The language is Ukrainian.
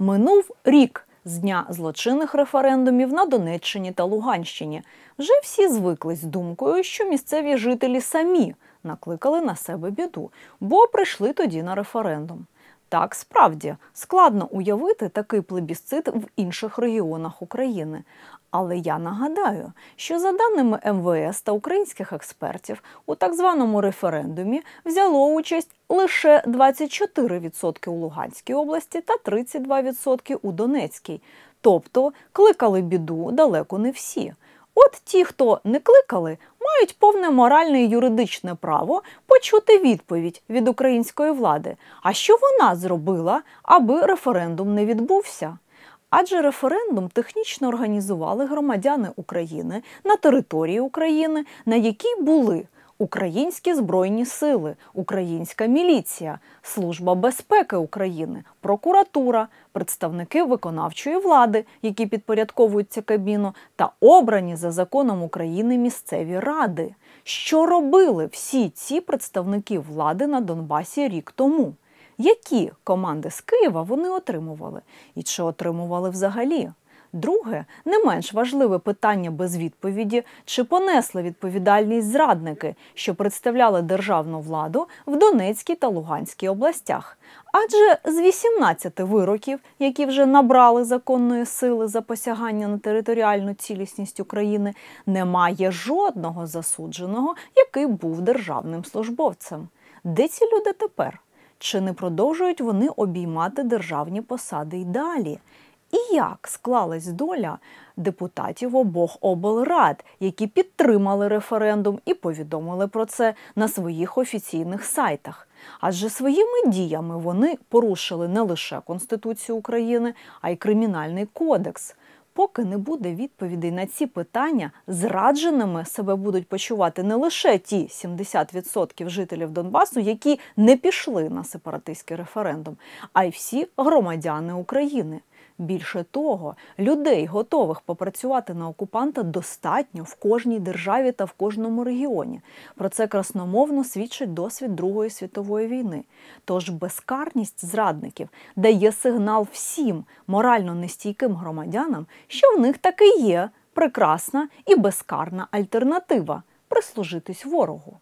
Минув рік з дня злочинних референдумів на Донеччині та Луганщині. Вже всі звикли з думкою, що місцеві жителі самі накликали на себе біду, бо прийшли тоді на референдум. Так, справді складно уявити такий плебісцит в інших регіонах України. Але я нагадаю, що за даними МВС та українських експертів, у так званому референдумі взяло участь лише 24% у Луганській області та 32% у Донецькій. Тобто кликали біду далеко не всі. От ті, хто не кликали, мають повне моральне і юридичне право почути відповідь від української влади. А що вона зробила, аби референдум не відбувся? Адже референдум технічно організували громадяни України на території України, на якій були українські збройні сили, українська міліція, Служба безпеки України, прокуратура, представники виконавчої влади, які підпорядковуються Кабміну, та обрані за законом України місцеві ради. Що робили всі ці представники влади на Донбасі рік тому? Які команди з Києва вони отримували і чи отримували взагалі? Друге, не менш важливе питання без відповіді: чи понесли відповідальність зрадники, що представляли державну владу в Донецькій та Луганській областях? Адже з 18 вироків, які вже набрали законної сили за посягання на територіальну цілісність України, немає жодного засудженого, який був державним службовцем. Де ці люди тепер? Чи не продовжують вони обіймати державні посади й далі? І як склалась доля депутатів обох облрад, які підтримали референдум і повідомили про це на своїх офіційних сайтах? Адже своїми діями вони порушили не лише Конституцію України, а й Кримінальний кодекс. Поки не буде відповідей на ці питання, зрадженими себе будуть почувати не лише ті 70% жителів Донбасу, які не пішли на сепаратистський референдум, а й всі громадяни України. Більше того, людей, готових попрацювати на окупанта, достатньо в кожній державі та в кожному регіоні. Про це красномовно свідчить досвід Другої світової війни. Тож безкарність зрадників дає сигнал всім морально нестійким громадянам, що в них таки є прекрасна і безкарна альтернатива прислужитись ворогу.